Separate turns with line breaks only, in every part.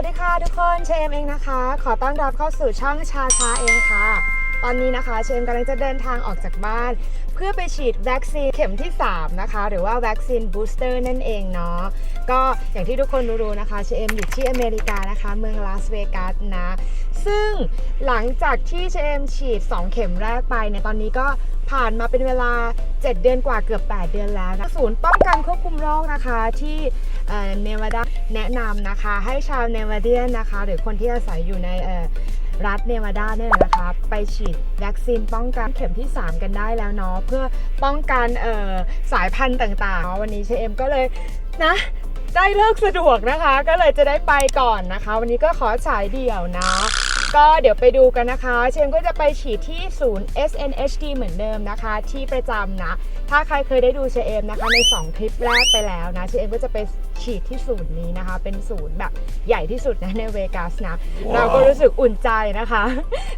วัสดีค่ะทุกคนเชมเองนะคะ ขอต้อนรับเข้าสู่ช่องชาชาเองค่ะ ตอนนี้นะคะ เชมกำลังจะเดินทางออกจากบ้าน เพื่อไปฉีดวัคซีนเข็มที่ 3 นะคะ หรือว่าวัคซีนบูสเตอร์นั่นเองเนาะก็อย่างที่ทุกคนรู้ๆนะคะเชมอยู่ที่อเมริกานะคะ เมืองลาสเวกัสนะ ซึ่งหลังจากที่เชมฉีด 2 เข็มแรกไปเนี่ยตอนนี้ก็ผ่านมาเป็นเวลา 7 เดือนกว่าเกือบ 8 เดือนแล้วนะศูนย์ป้องกันควบคุมโรคนะคะที่เนวาดาแนะนำนะคะ ให้ชาวเนวาเดียนนะคะ หรือคนที่อาศัยอยู่ใน รัฐเนวาดาเนี่ยนะคะไปฉีดวัคซีนป้องกันเข็มที่ 3 กันได้แล้วเนาะเพื่อป้องกันเอ่อสายพันธุ์ต่างๆวันนี้เชเอ็มก็เลยนะได้เลิกสะดวกนะคะ ก็เลยจะได้ไปก่อนนะคะ วันนี้ก็ขอฉายเดี่ยวนะ ก็เดี๋ยวไปดูกันนะคะ เชนก็จะไปฉีดที่ศูนย์ SNHD เหมือนเดิมนะคะ ที่ประจำนะ ถ้าใครเคยได้ดูเชเอมนะคะใน 2 คลิปแรกไปแล้วนะ เชเอมก็จะไปฉีดที่ศูนย์นี้นะคะ เป็นศูนย์แบบใหญ่ที่สุดนะในเวกัสนะ เราก็รู้สึกอุ่นใจนะคะ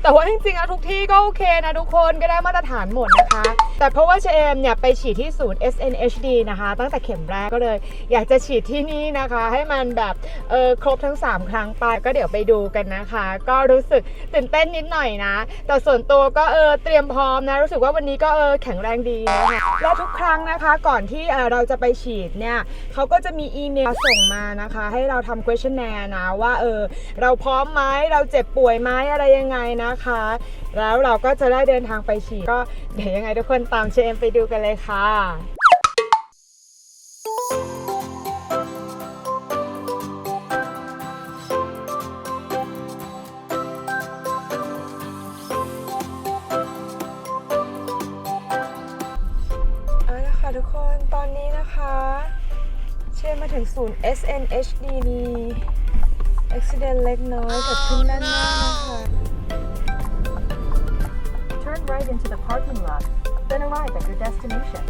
แต่ว่าจริงๆอะทุกที่ก็โอเคนะทุกคนก็ได้มาตรฐานหมดนะคะ แต่เพราะว่าเชเอมเนี่ยไปฉีดที่ศูนย์ SNHD นะคะ ตั้งแต่เข็มแรกก็เลย อยากจะฉีดที่นี่นะคะ ให้มันแบบเออครบทั้ง 3 ครั้งไปก็เดี๋ยวไปดูกันนะคะ ก็รู้สึกตื่นเต้นนิดหน่อยนะ แต่ส่วนตัวก็เออเตรียมพร้อมนะ รู้สึกว่าวันนี้ก็เออแข็งแรงดีนะคะและทุกครั้งนะคะก่อนที่เออเราจะไปฉีดเนี่ยเขาก็จะมีอีเมลส่งมานะคะ ให้เราทำ questionnaire นะว่าเออเราพร้อมไหมเราเจ็บป่วยไหมอะไรยังไงนะคะ แล้วเราก็จะได้เดินทางไปฉีดก็เดี๋ยวยังไงทุกคนตามเชมไปดูกันเลยค่ะ ถึงศูนย์ SNHD มี accident เล็กน้อยเกิดขึ้นด้านหน้านะคะ
Turn right into the parking lot, then arrive at your destination.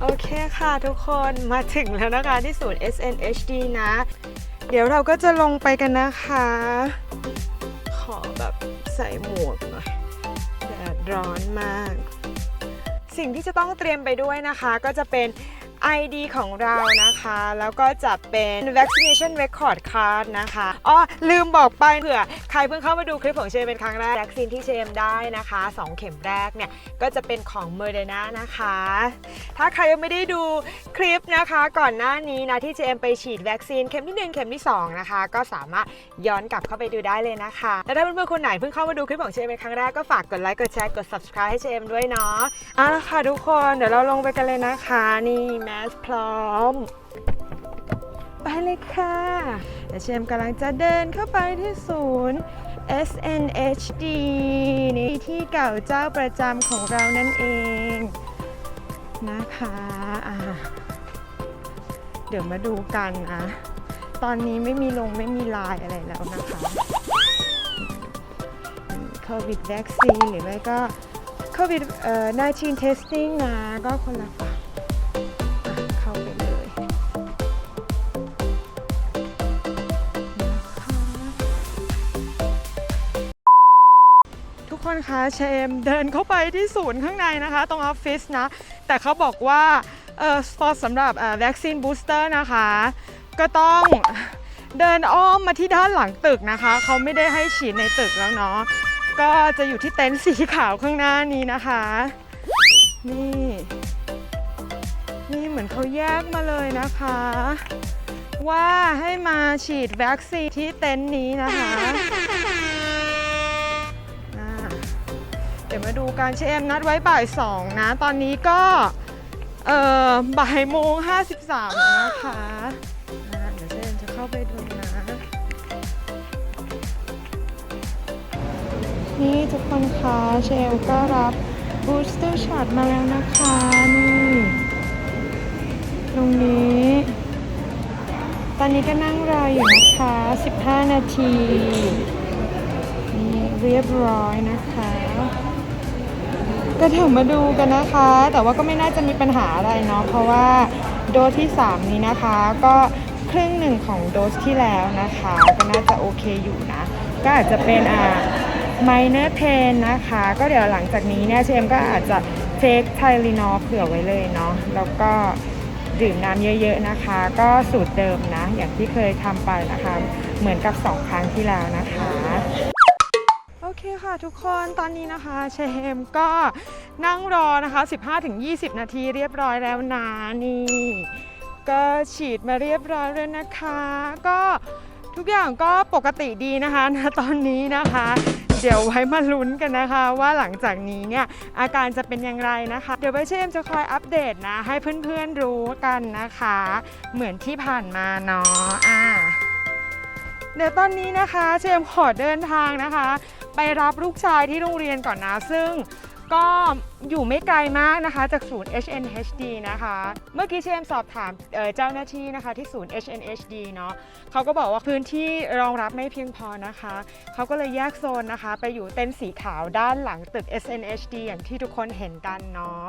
โอเคค่ะทุกคนมาถึงแล้วนะคะที่ศูนย์ SNHD นะ เดี๋ยวเราก็จะลงไปกันนะคะ ขอแบบใส่หมวกหน่อยแดดร้อนมาก สิ่งที่จะต้องเตรียมไปด้วยนะคะ ก็จะเป็น ID ของเรานะคะ แล้วก็จะเป็น vaccination record card นะคะอ๋อลืมบอกไปเผื่อใครเพิ่งเข้ามาดูคลิปของเชมเป็นครั้งแรกวัคซีนที่เชมได้นะคะ 2 เข็มแรกเนี่ย ก็จะเป็นของ Moderna นะคะ ถ้าใครยังไม่ได้ดูคลิปนะคะ ก่อนหน้านี้นะที่เจมไปฉีดวัคซีนเข็มที่ 1 เข็มที่ 2 นะคะ ก็สามารถย้อนกลับเข้าไปดูได้เลยนะคะ และถ้าเพื่อนๆคนไหนเพิ่งเข้ามาดูคลิปของเจมเป็นครั้งแรกก็ฝากกดไลค์กดแชร์กด subscribe ให้เจมด้วยเนาะเอาละค่ะทุกคนเดี๋ยวเราลงไปกันเลยนะคะนี่แมสพร้อม ไปเลยค่ะเดี๋ยวเชมกำลังจะเดินเข้าไปที่ศูนย์ SNHD นี่ที่เก่าเจ้าประจำของเรานั่นเอง นะคะอ่าเดี๋ยวมาดูกันนะ ตอนนี้ไม่มีลงไม่มีลายอะไรแล้วนะคะโควิดวัคซีนหรือไม่ก็โควิดเอ่อ19 testing นะก็คนละ ทุกคะเชมเดินเข้าไปที่ศูนย์ข้างในนะคะ ตรงออฟฟิศนะ แต่เขาบอกว่าเออสำหรับวัคซีนบูสเตอร์นะคะ ก็ต้องเดินอ้อมมาที่ด้านหลังตึกนะคะ เขาไม่ได้ให้ฉีดในตึกแล้วเนาะก็จะอยู่ที่เต็นท์สีขาวข้างหน้านี้นะคะ นี่ นี่เหมือนเขาแยกมาเลยนะคะ ว่าให้มาฉีดวัคซีนที่เต็นท์นี้นะคะ ดี๋ยวมาดูการเชมนัดไว้บ่ายสองนะ ตอนนี้ก็เอ่อบ่ายโมงห้าสิบสามนะคะอ่าเดี๋ยวเชมจะเข้าไปดูนะ นี่ทุกคนคะเชลก็รับบูสเตอร์ช็อตมาแล้วนะคะนี่ตรงนี้ ตอนนี้ก็นั่งรออยู่นะคะ 15 นาที นี่เรียบร้อยนะคะ ก็เดี๋ยวมาดูกันนะคะ แต่ว่าก็ไม่น่าจะมีปัญหาอะไรเนาะเพราะว่าโดสที่ 3 นี้นะคะ ก็ครึ่งหนึ่งของโดสที่แล้วนะคะ ก็น่าจะโอเคอยู่นะ ก็อาจจะเป็นอ่า minor pain นะคะ ก็เดี๋ยวหลังจากนี้เนี่ยเชมก็อาจจะเทคไทลีนอลเผื่อไว้เลยเนาะแล้วก็ดื่มน้ำเยอะๆนะคะ ก็สูตรเดิมนะ อย่างที่เคยทำไปนะคะ เหมือนกับ 2 ครั้งที่แล้วนะคะ เคค่ะทุกคนตอนนี้นะคะเชมก็นั่งรอนะคะ 15-20 นาทีเรียบร้อยแล้วนะนี่ ก็ฉีดมาเรียบร้อยแล้วนะคะ ก็ทุกอย่างก็ปกติดีนะคะตอนนี้นะคะ เดี๋ยวไว้มาลุ้นกันนะคะ ว่าหลังจากนี้เนี่ยอาการจะเป็นอย่างไรนะคะ เดี๋ยวไว้เชมจะคอยอัปเดตนะ ให้เพื่อนๆรู้กันนะคะ เหมือนที่ผ่านมาเนาะอ่า เดี๋ยวตอนนี้นะคะเชมขอเดินทางนะคะ ไปรับลูกชายที่โรงเรียนก่อนนะ ซึ่งก็อยู่ไม่ไกลมากนะคะ จากศูนย์ HNHD นะคะ เมื่อกี้เชมสอบถามเเจ้าหน้าที่นะคะที่ศูนย์ HNHD เนาะเขาก็บอกว่าพื้นที่รองรับไม่เพียงพอนะคะ เขาก็เลยแยกโซนนะคะ ไปอยู่เต็นท์สีขาวด้านหลังตึก SNHD อย่างที่ทุกคนเห็นกันเนาะ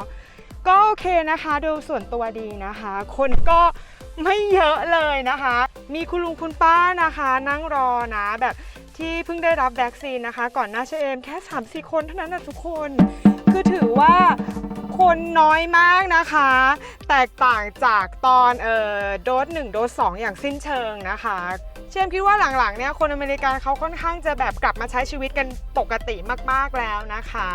ก็โอเคนะคะดูส่วนตัวดีนะคะ คนก็ไม่เยอะเลยนะคะ มีคุณลุงคุณป้านะคะ นั่งรอนะแบบที่เพิ่งได้รับวัคซีนนะคะ ก่อนหน้าเชเอมแค่3-4คนเท่านั้นนะทุกคน คือถือว่าคนน้อยมากนะคะ แตกต่างจากตอนเอ่อโดส1โดส2อย่างสิ้นเชิงนะคะ เชมคิดว่าหลังๆเนี่ยคนอเมริกันเขาค่อนข้างจะแบบกลับมาใช้ชีวิตกันปกติมากๆแล้วนะคะ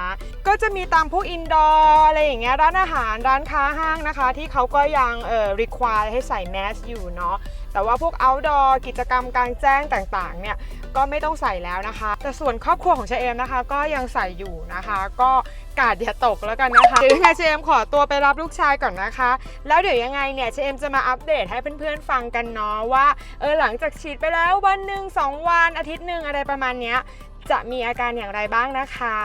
ก็จะมีตามพวกอินดอร์อะไรอย่างเงี้ยร้านอาหารร้านค้าห้างนะคะ ที่เขาก็ยังเอ่อ require ให้ใส่แมสอยู่เนาะ แต่ว่าพวก outdoor กิจกรรมกลางแจ้งต่างๆเนี่ยก็ไม่ต้องใส่แล้วนะคะ แต่ส่วนครอบครัวของเชเอมนะคะ ก็ยังใส่อยู่นะคะ ก็กาดอย่าตกแล้วกันนะคะเดี๋ยวยังไงเชเอมขอตัวไปรับลูกชายก่อนนะคะ แล้วเดี๋ยวยังไงเนี่ยเชเอมจะมาอัปเดตให้เพื่อนๆฟังกันเนาะว่าเออหลังจากฉีดไปแล้ววันหนึ่งสองวันอาทิตย์หนึ่งอะไรประมาณเนี้ยจะมีอาการอย่างไรบ้างนะคะ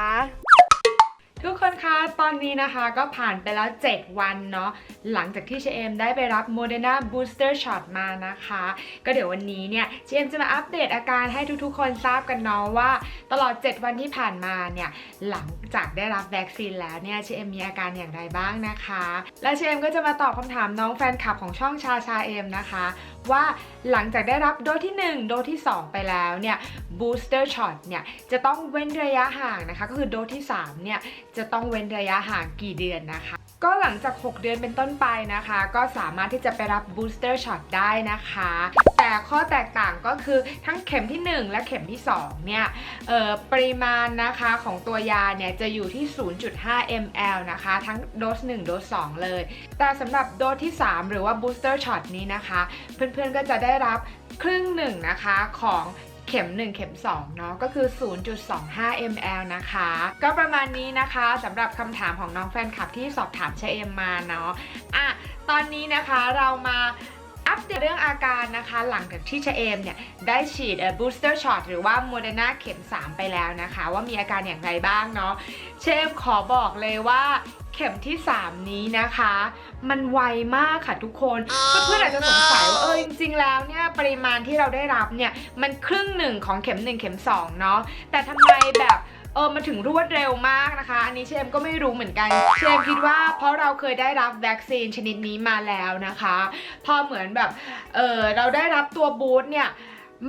ทุกคนคะ ตอนนี้นะคะก็ผ่านไปแล้ว 7 วันเนาะ หลังจากที่เชเอมได้ไปรับ Moderna Booster Shot มานะคะ ก็เดี๋ยววันนี้เนี่ยเชเอมจะมาอัปเดตอาการให้ทุกๆ คนทราบกันเนาะว่า ตลอด 7 วันที่ผ่านมาเนี่ย หลังจากได้รับวัคซีนแล้วเนี่ยเชเอมมีอาการอย่างไรบ้างนะคะ และเชเอมก็จะมาตอบคำถามน้องแฟนคลับของช่องชาชาเอมนะคะ ว่าหลังจากได้รับโดสที่ 1 โดสที่ 2 ไปแล้วเนี่ย booster shot เนี่ยจะต้องเว้นระยะห่างนะคะ ก็คือโดสที่3เนี่ยจะต้องเว้นระยะห่างกี่เดือนนะคะ ก็หลังจาก 6 เดือนเป็นต้นไปนะคะ ก็สามารถที่จะไปรับ booster shot ได้นะคะ แต่ข้อแตกต่างก็คือทั้งเข็มที่ 1 และเข็มที่ 2 เนี่ยปริมาณนะคะของตัวยาเนี่ยจะอยู่ที่ 0.5 ml นะคะ ทั้งโดส 1 โดส 2 เลย แต่สำหรับโดสที่ 3 หรือว่า booster shot นี้นะคะเพื่อนๆก็จะได้รับครึ่งหนึ่งนะคะของเข็ม 1 เข็ม2เนาะก็คือ 0.25 ml นะคะ ก็ประมาณนี้นะคะสำหรับคำถามของน้องแฟนคลับที่สอบถามเชเอมมาเนาะอะตอนนี้นะคะเรามาอัปเดตเรื่องอาการนะคะ หลังจากที่เชเอมเนี่ยได้ฉีดเอ่อ booster shot หรือว่า Moderna เข็ม 3 ไปแล้วนะคะ ว่ามีอาการอย่างไรบ้างเนาะเชเอมขอบอกเลยว่า เข็มที่ 3 นี้นะคะ มันไวมากค่ะทุกคนเพื่อนๆอาจจะสงสัยว่าเออจริงๆแล้วเนี่ยปริมาณที่เราได้รับเนี่ยมันครึ่งหนึ่งของเข็ม 1 เข็ม2เนาะแต่ทำไมแบบเออมาถึงรวดเร็วมากนะคะ อันนี้เชมก็ไม่รู้เหมือนกัน เชมคิดว่าเพราะเราเคยได้รับวัคซีนชนิดนี้มาแล้วนะคะ พอเหมือนแบบเออเราได้รับตัวบูสต์เนี่ย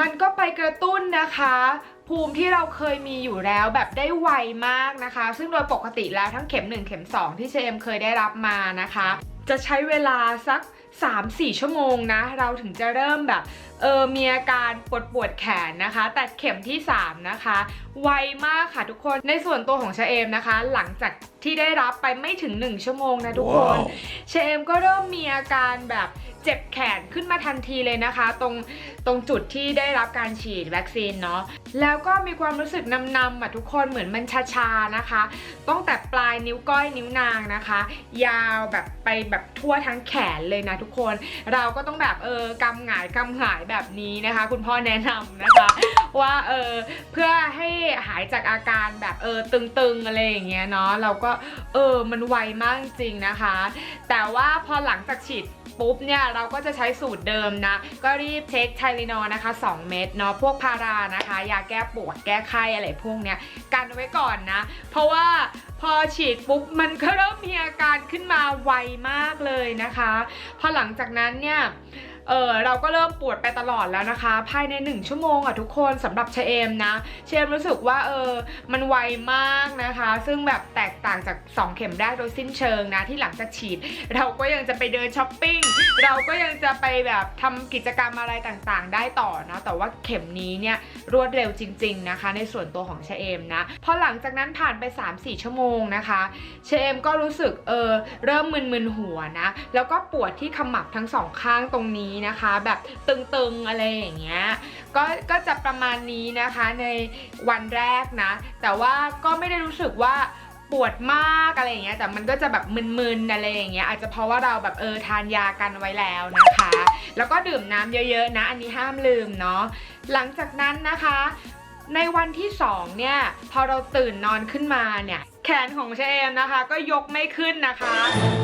มันก็ไปกระตุ้นนะคะ ภูมิที่เราเคยมีอยู่แล้วแบบได้ไวมากนะคะ ซึ่งโดยปกติแล้วทั้งเข็ม 1 เข็ม 2 ที่เชมเคยได้รับมานะคะ จะใช้เวลาสัก 3-4 ชั่วโมงนะ เราถึงจะเริ่มแบบเออมีอาการปวดปวดแขนนะคะ แต่เข็มที่ 3 นะคะ ไวมากค่ะทุกคนในส่วนตัวของชาเอมนะคะ หลังจากที่ได้รับไปไม่ถึง 1 ชั่วโมงนะทุกคน เชเอมก็เริ่มมีอาการแบบเจ็บแขนขึ้นมาทันทีเลยนะคะ ตรงตรงจุดที่ได้รับการฉีดวัคซีนเนาะแล้วก็มีความรู้สึกนำๆอะทุกคนเหมือนมันชาๆนะคะตั้งแต่ปลายนิ้วก้อยนิ้วนางนะคะ ยาวแบบไปแบบทั่วทั้งแขนเลยนะทุกคน เราก็ต้องแบบเออกำหงายกำหงายแบบนี้นะคะ คุณพ่อแนะนำนะคะ ว่าเออเพื่อให้หายจากอาการแบบเออตึงๆอะไรอย่างเงี้ยเนาะเราก็เออมันไวมากจริงนะคะ แต่ว่าพอหลังจากฉีดปุ๊บเนี่ยเราก็จะใช้สูตรเดิมนะ ก็รีบเทคไทลินอลนะคะ 2 เม็ดเนาะพวกพารานะคะ ยาแก้ปวดแก้ไข้อะไรพวกเนี้ยกันไว้ก่อนนะ เพราะว่าพอฉีดปุ๊บมันก็เริ่มมีอาการขึ้นมาไวมากเลยนะคะ พอหลังจากนั้นเนี่ย เออเราก็เริ่มปวดไปตลอดแล้วนะคะ ภายใน 1 ชั่วโมงอะทุกคนสำหรับเชเอมนะ เชเอมรู้สึกว่าเออมันไวมากนะคะ ซึ่งแบบแตกต่างจาก 2 เข็มแรกโดยสิ้นเชิงนะที่หลังจากฉีด เราก็ยังจะไปเดินช้อปปิ้งเราก็ยังจะไปแบบทำกิจกรรมอะไรต่างๆ ได้ต่อนะแต่ว่าเข็มนี้เนี่ยรวดเร็วจริง ๆนะคะ ในส่วนตัวของเชเอมนะพอหลังจากนั้นผ่านไป 3-4 ชั่วโมงนะคะเชเอมก็รู้สึกเออเริ่มมึนๆหัวนะแล้วก็ปวดที่ขมับทั้งสองข้างตรงนี้นะคะ แบบตึงๆอะไรอย่างเงี้ยก็ก็จะประมาณนี้นะคะในวันแรกนะ แต่ว่าก็ไม่ได้รู้สึกว่าปวดมากอะไรอย่างเงี้ยแต่มันก็จะแบบมึนๆอะไรอย่างเงี้ยอาจจะเพราะว่าเราแบบเออทานยากันไว้แล้วนะคะ แล้วก็ดื่มน้ำเยอะๆนะ อันนี้ห้ามลืมเนาะหลังจากนั้นนะคะ ในวันที่2เนี่ยพอเราตื่นนอนขึ้นมาเนี่ยแขนของเชเอมนะคะ ก็ยกไม่ขึ้นนะคะ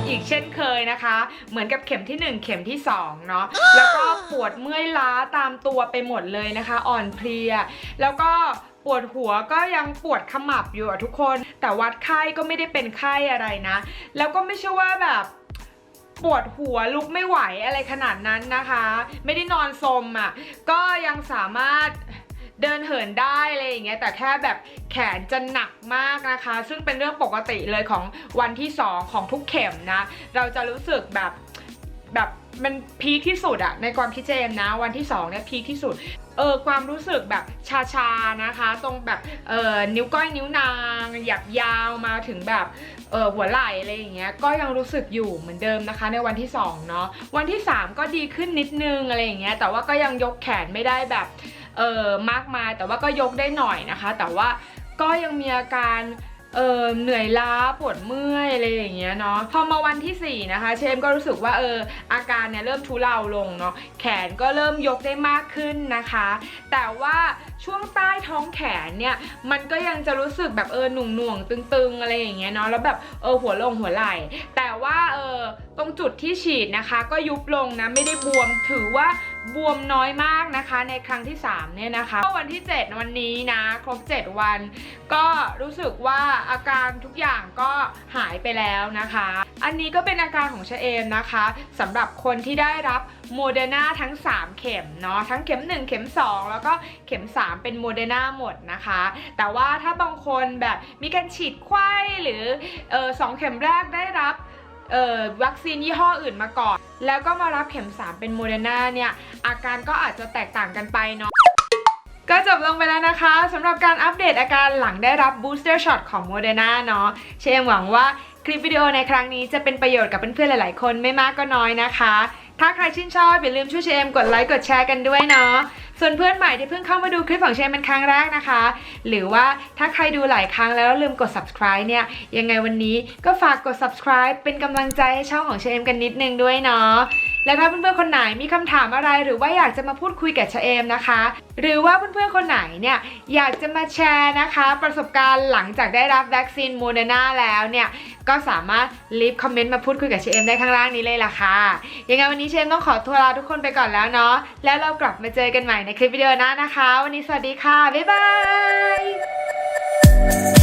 อีกเช่นเคยนะคะ เหมือนกับเข็มที่ 1 เข็มที่2เนาะแล้วก็ปวดเมื่อยล้าตามตัวไปหมดเลยนะคะ อ่อนเพลีย แล้วก็ปวดหัวก็ยังปวดขมับอยู่อะทุกคน แต่วัดไข้ก็ไม่ได้เป็นไข้อะไรนะ แล้วก็ไม่ใช่ว่าแบบปวดหัวลุกไม่ไหวอะไรขนาดนั้นนะคะ ไม่ได้นอนสมอะก็ยังสามารถ เดินเหินได้อะไรอย่างเงี้ยแต่แค่แบบแขนจะหนักมากนะคะ ซึ่งเป็นเรื่องปกติเลยของวันที่ 2 ของทุกเข็มนะ เราจะรู้สึกแบบแบบ มันพีคที่สุดอะในความคิดเจมนะ วันที่2เนี่ยพีคที่สุดเออความรู้สึกแบบชาๆนะคะ ตรงแบบเออนิ้วก้อยนิ้วนางหยับยาวมาถึงแบบเออหัวไหล่อะไรอย่างเงี้ยก็ยังรู้สึกอยู่เหมือนเดิมนะคะ ในวันที่2เนาะวันที่ 3 ก็ดีขึ้นนิดนึงอะไรอย่างเงี้ยแต่ว่าก็ยังยกแขนไม่ได้แบบเออมากมาย แต่ว่าก็ยกได้หน่อยนะคะ แต่ว่าก็ยังมีอาการ เออเหนื่อยล้าปวดเมื่อยอะไรอย่างเงี้ยเนาะพอมาวันที่ 4 นะคะ เชมก็รู้สึกว่าเอออาการเนี่ยเริ่มทุเลาลงเนาะแขนก็เริ่มยกได้มากขึ้นนะคะ แต่ว่าช่วงใต้ท้องแขนเนี่ยมันก็ยังจะรู้สึกแบบเออหน่วงหน่วงตึงๆอะไรอย่างเงี้ยเนาะแล้วแบบเออหัวลงหัวไหล่แต่ว่าเออตรงจุดที่ฉีดนะคะ ก็ยุบลงนะไม่ได้บวมถือว่า บวมน้อยมากนะคะในครั้งที่3เนี่ยนะคะก็วันที่ 7 วันนี้นะ ครบ 7 วัน ก็รู้สึกว่าอาการทุกอย่างก็หายไปแล้วนะคะ อันนี้ก็เป็นอาการของเชเอมนะคะสำหรับคนที่ได้รับโมเดอร์นาทั้ง 3 เข็มเนาะทั้งเข็ม 1 เข็ม 2 แล้วก็เข็ม 3 เป็นโมเดอร์นาหมดนะคะ แต่ว่าถ้าบางคนแบบมีการฉีดไข้หรือออสองเข็มแรกได้รับ วัคซีนยี่ห้ออื่นมาก่อน แล้วก็มารับเข็ม 3 เป็นโมเดอร์นาเนี่ย อาการก็อาจจะแตกต่างกันไปเนาะก็จบลงไปแล้วนะคะสำหรับการอัปเดตอาการหลังได้รับ booster shot ของ Moderna เนาะเชมหวังว่าคลิปวิดีโอในครั้งนี้จะเป็นประโยชน์กับเพื่อนๆ หลายๆ คนไม่มากก็น้อยนะคะ ถ้าใครชื่นชอบอย่าลืมช่วยเชมกดไลค์กดแชร์กันด้วยเนาะ ส่วนเพื่อนใหม่ที่เพิ่งเข้ามาดูคลิปของเชนเป็นครั้งแรกนะคะ หรือว่าถ้าใครดูหลายครั้งแล้วลืมกด subscribe เนี่ย ยังไงวันนี้ก็ฝากกด subscribe เป็นกำลังใจให้ช่องของเชมกันนิดนึงด้วยเนาะ และถ้าเพื่อนๆคนไหนมีคำถามอะไรหรือว่าอยากจะมาพูดคุยกับชเอมนะคะ หรือว่าเพื่อนๆคนไหนเนี่ยอยากจะมาแชร์นะคะ ประสบการณ์หลังจากได้รับวัคซีนโมเดอร์นาแล้วเนี่ยก็สามารถรีบคอมเมนต์มาพูดคุยกับเชเอมได้ข้างล่างนี้เลยล่ะค่ะยังไงวันนี้เชเอมต้องขอตัวลาทุกคนไปก่อนแล้วเนาะแล้วเรากลับมาเจอกันใหม่ในคลิปวิดีโอหน้านะคะ วันนี้สวัสดีค่ะบ๊ายบาย